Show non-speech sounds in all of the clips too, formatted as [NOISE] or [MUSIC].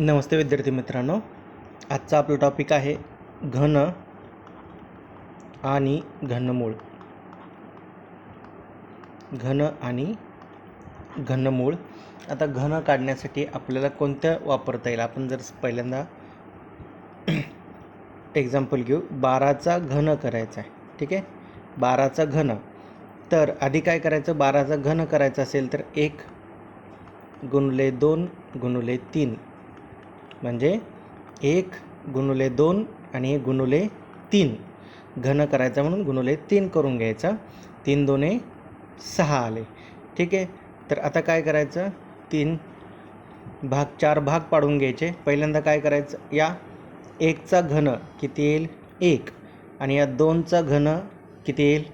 नमस्ते विद्यार्थी मित्रांनो. आजचा आपला टॉपिक आहे घन आणि घनमूळ. घन आणि घनमूळ. आता घन काढण्यासाठी आपल्याला कोणत्या वापरता येईल? आपण जर पहिल्यांदा एक्झाम्पल घेऊ. बाराचा घन करायचा आहे. ठीक आहे? बाराचा घन. तर आधी काय करायचं? बाराचा घन करायचा असेल तर एक गुणले दोन गुणले तीन. म्हणजे एक गुणुले दोन आणि एक गुणुले तीन. घन करायचा म्हणून गुणुले तीन करून घ्यायचा. तीन दोने सहा आले. ठीक आहे? तर आता काय करायचं? तीन भाग चार भाग पाडून घ्यायचे. पहिल्यांदा काय करायचं? या एकचा घन किती येईल? एक. आणि या दोनचा घन किती येईल?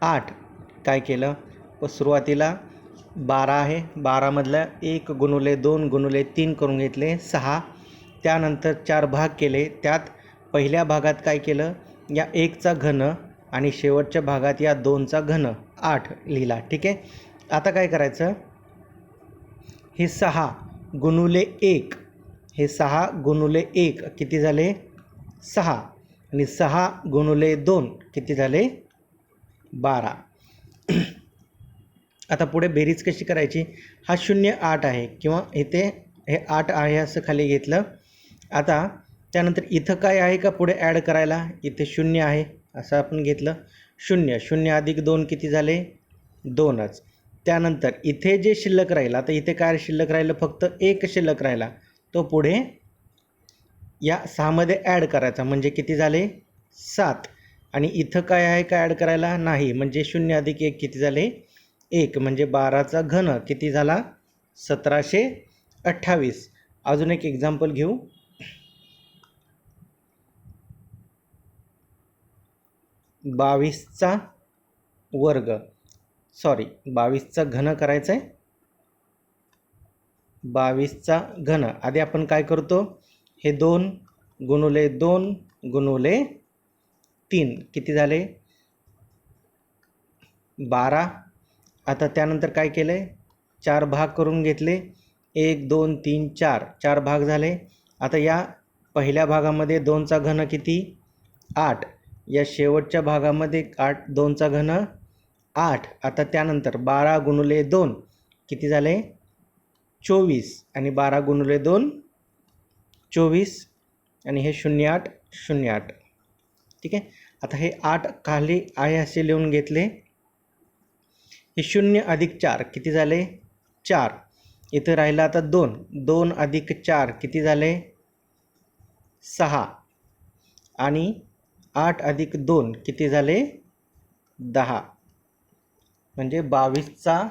आठ. काय केलं? व सुरुवातीला बारा आहे. बारामधलं एक गुणुले दोन गुणुले तीन करून घेतले सहा. त्यानंतर चार भाग केले. त्यात पहिल्या भागात काय केलं? या एकचा घन आणि शेवटच्या भागात या दोनचा घन. आठ लिहिला. ठीक आहे? आता काय करायचं? हे सहा गुणुले एक. हे सहा गुणुले एक किती झाले? सहा. आणि सहा गुणुले दोन किती झाले? बारा. आता पुढे बेरीज कशी करायची? हा शून्य आठ आहे किंवा इथे हे आठ आहे असं खाली घेतलं. आता त्यानंतर इथं काय आहे का पुढे ॲड करायला? इथे शून्य आहे असं आपण घेतलं. शून्य. शून्य अधिक दोन किती झाले? दोनच. त्यानंतर इथे जे शिल्लक राहील आता इथे काय शिल्लक राहिलं? फक्त एक शिल्लक राहिला. तो पुढे या सहामध्ये ॲड करायचा. म्हणजे किती झाले? सात. आणि इथं काय आहे का ॲड करायला? नाही. म्हणजे शून्य अधिक एक किती झाले? एक म्हणजे बाराचा घन किती झाला? सतराशे अठ्ठावीस. अजून एक एक्झाम्पल घेऊ. बावीसचा वर्ग. सॉरी बावीसचा घन करायचा आहे बावीसचा घन. आधी आपण काय करतो? हे दोन गुणुले दोन गुणुले तीन. किती झाले? बारा. आता त्यानंतर काय केलं आहे चार भाग करून घेतले. एक दोन तीन चार. चार भाग झाले. आता या पहिल्या भागामध्ये दोनचा घन किती? आठ. या शेवटच्या भागामध्ये आठ दोनचा घन आठ. आता त्यानंतर बारा गुणुले दोन किती झाले? चोवीस. आणि बारा गुणुले दोन चोवीस. आणि हे शून्य आठ शून्य आठ. ठीक आहे? आता हे आठ खाली आहे असे लिहून घेतले. हे शून्य अधिक चार किती झाले? चार. इथं राहिलं आता दोन. दोन अधिक चार किती झाले? सहा. आणि आठ अधिक दोन किती झाले? दहा. म्हणजे बावीसचा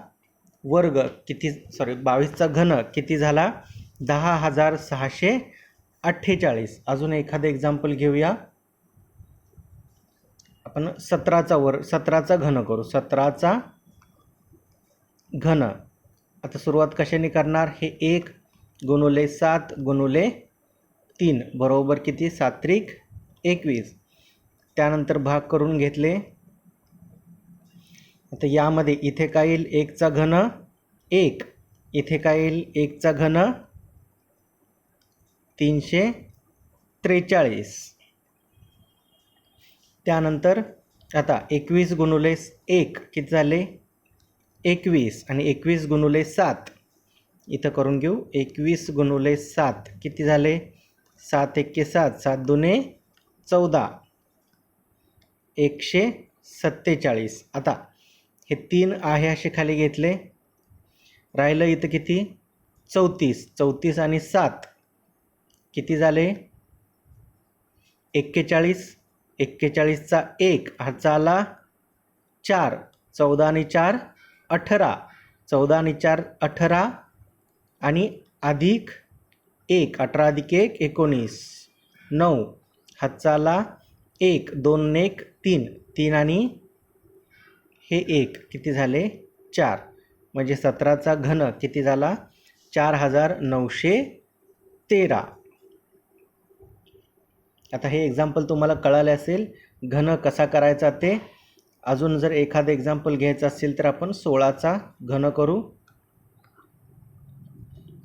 वर्ग किती सॉरी बावीसचा घन किती झाला? दहा हजार सहाशे अठ्ठेचाळीस. अजून एखादं एक्झाम्पल घेऊया. आपण सतराचा वर सतराचा घन करू. सतराचा घन. आता सुरुवात कशाने करणार? हे एक गुणुले सात गुणुले तीन. बरोबर किती? सात्रिक एकवीस. त्यानंतर भाग करून घेतले. आता यामध्ये इथे काय येईल? एकचा घन एक. इथे काय येईल? एकचा घन तीनशे त्रेचाळीस. त्यानंतर आता एकवीस गुणुले एक किती झाले? एकवीस आणि एकवीस गुणुले सात. इथं करून घेऊ. एकवीस गुणुले सात. किती झाले? सात एक्के सात. सात दुने चौदा. एकशे सत्तेचाळीस. आता हे तीन आहे असे खाली घेतले. राहिलं इथं किती? चौतीस. चौतीस आणि सात. किती झाले? एक्केचाळीस. एक्केचाळीसचा एक. हा चाला चार. चौदा आणि चार. अठरा चौदा आणि चार अठरा आणि अधिक एक अठरा अधिक एक एकोणीस. नऊ हातचाला एक दोन एक तीन. तीन आणि हे एक किती झाले? चार. म्हणजे सतराचा घन किती झाला? चार हजार नऊशे तेरा. आता हे एक्झाम्पल तुम्हाला कळाले असेल घन कसा करायचा ते? अजून जर एखादं एक्झाम्पल घ्यायचं असेल तर आपण सोळाचा घन करू.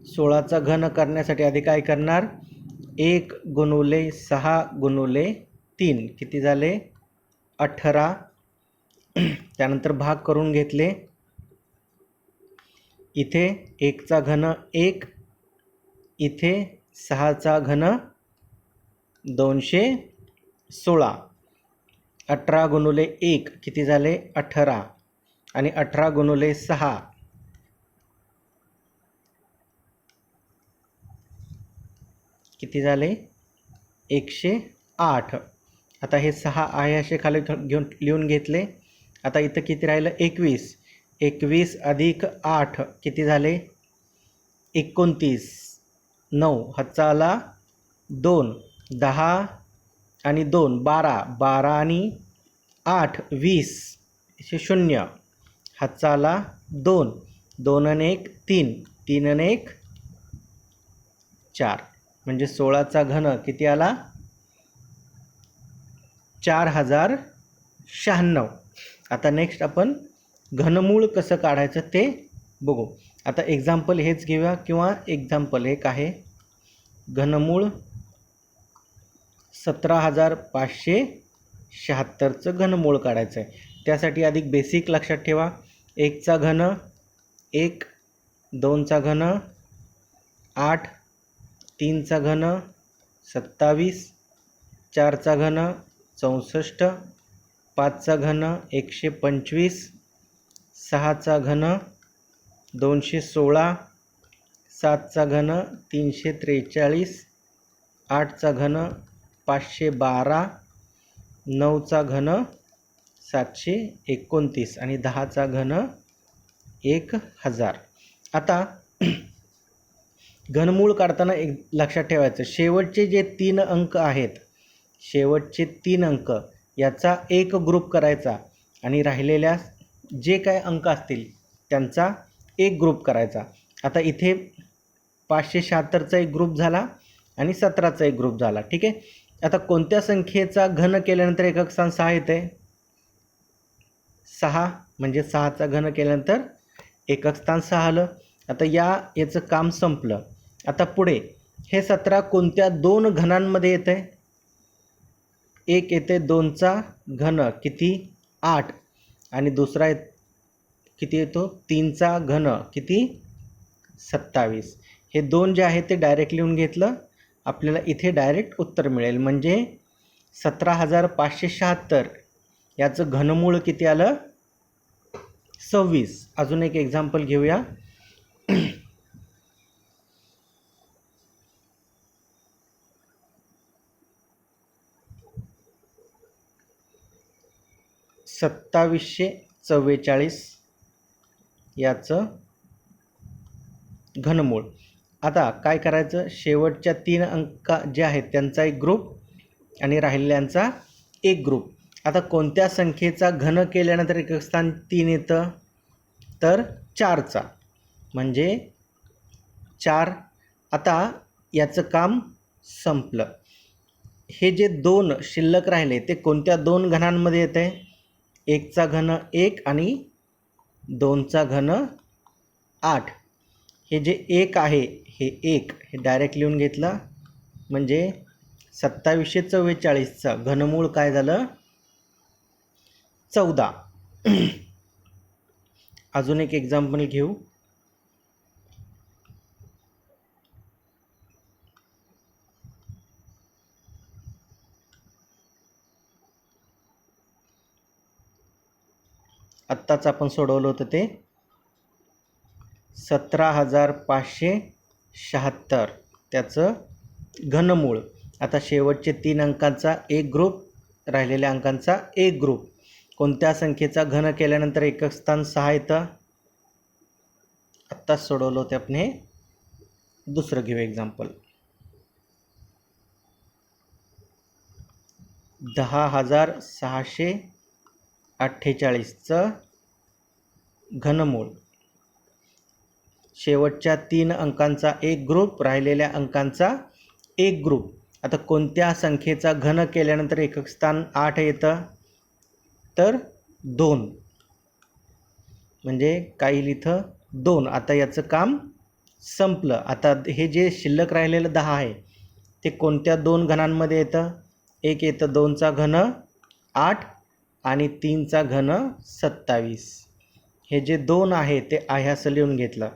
सोळाचा घन करण्यासाठी आधी काय करणार? एक गुणुले सहा गुणुले तीन. किती झाले? अठरा. [CLEARS THROAT] त्यानंतर भाग करून घेतले. इथे एकचा घन एक इथे सहाचा घन दोनशे सोळा. अठरा गुणुले एक किती झाले? अठरा. आणि अठरा गुणुले सहा. किती झाले? एकशे आठ. आता हे सहा आहे असे खाली घेऊन लिहून घेतले. आता इथं किती राहिलं? एकवीस. एकवीस अधिक आठ किती झाले? एकोणतीस. नऊ. हातचा आला दोन. दहा. आणि दोन बारा बारा आणि आठ वीस हे शून्य. हातचा आला दोन दोन आणि एक तीन तीन आणि एक चार. म्हणजे सोळाचा घन किती आला? चार हजार शहाण्णव. आता नेक्स्ट आपण घनमूळ कसं काढायचं ते बघू. आता एक्झाम्पल हेच घेऊया किंवा एक्झाम्पल एक आहे. घनमूळ सतरा हजार पाचशे शहात्तरचं घनमूळ काढायचं आहे. त्यासाठी अधिक बेसिक लक्षात ठेवा. एकचा घन एक दोनचा घन आठ तीनचा घन सत्तावीस चारचा घन चौसष्ट पाचचा घन एकशे पंचवीस सहाचा घन दोनशे सोळा सातचा घन तीनशे त्रेचाळीस आठचा घन पाचशे बारा नऊचा घन सातशे एकोणतीस आणि दहाचा घन एक हजार. आता घनमूळ काढताना एक लक्षात ठेवायचं. शेवटचे जे तीन अंक आहेत शेवटचे तीन अंक याचा एक ग्रुप करायचा आणि राहिलेल्या जे काय अंक असतील त्यांचा एक ग्रुप करायचा. आता इथे पाचशे शहात्तरचा एक ग्रुप झाला आणि सतराचा एक ग्रुप झाला. ठीक आहे? आता कोणत्या संख्येचा घन केल्यानंतर एकक स्थान सहा येते? सहा म्हणजे सहाचा घन केल्यानंतर एकक स्थान सहा आलं. आता या याचं काम संपलं. आता पुढे हे सतरा कोणत्या दोन घनांमध्ये येतं? आहे एक येते दोनचा घन किती? आठ. आणि दुसरा येत किती येतो? तीनचा घन किती? सत्तावीस. हे दोन जे आहे ते डायरेक्ट लिहून घेतलं. आपल्याला इथे डायरेक्ट उत्तर मिळेल. म्हणजे सतरा हजार पाचशे शहात्तर. याचं घनमूळ किती आलं? सव्वीस. अजून एक एक्झाम्पल घेऊया. सत्तावीसशे चव्वेचाळीस याचं घनमूळ. आता काय करायचं? शेवटच्या तीन अंक जे आहेत त्यांचा एक ग्रुप आणि राहिल्यांचा एक ग्रुप आता कोणत्या संख्येचा घन केल्यानंतर एकक स्थान तीन येतं? तर चारचा. म्हणजे चार. आता याचं काम संपलं. हे जे दोन शिल्लक राहिले ते कोणत्या दोन घनांमध्ये येतं आहे एकचा घन एक आणि दोनचा घन आठ. हे जे एक आहे हे एक हे डायरेक्ट लिहून घेतलं. म्हणजे सत्तावीसशे चव्वेचाळीसचं घनमूळ काय झालं? चौदा. [CLEARS THROAT] अजून एक एक्झाम्पल घेऊ. आत्ताच आपण सोडवलं होतं ते. सतरा हजार पाचशे शहात्तर. त्याचं घनमूळ. आता शेवटचे तीन अंकांचा एक ग्रुप राहिलेल्या अंकांचा एक ग्रुप कोणत्या संख्येचा घन केल्यानंतर एकक स्थान सहा येतं? आत्ताच सोडवलं होतं आपण हे. दुसरं घेऊ एक्झाम्पल दहा हजार सहाशे अठ्ठेचाळीसचं घनमूळ. शेवटच्या तीन अंकांचा एक ग्रुप राहिलेल्या अंकांचा एक ग्रुप आता कोणत्या संख्येचा घन केल्यानंतर एकक स्थान आठ येतं? तर दोन. म्हणजे काही इथं दोन. आता याचं काम संपलं. आता हे जे शिल्लक राहिलेलं दहा आहे ते कोणत्या दोन घनांमध्ये येतं? एक येतं दोनचा घन आठ आणि तीनचा घन सत्तावीस. हे जे दोन आहे ते आह्यास लिहून घेतलं.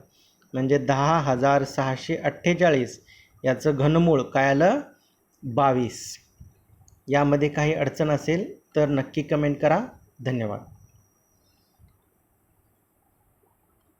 म्हणजे दहा हजार सहाशे अठ्ठेचाळीस याचं घनमूळ काय आलं? बावीस. यामध्ये काही अडचण असेल तर नक्की कमेंट करा. धन्यवाद.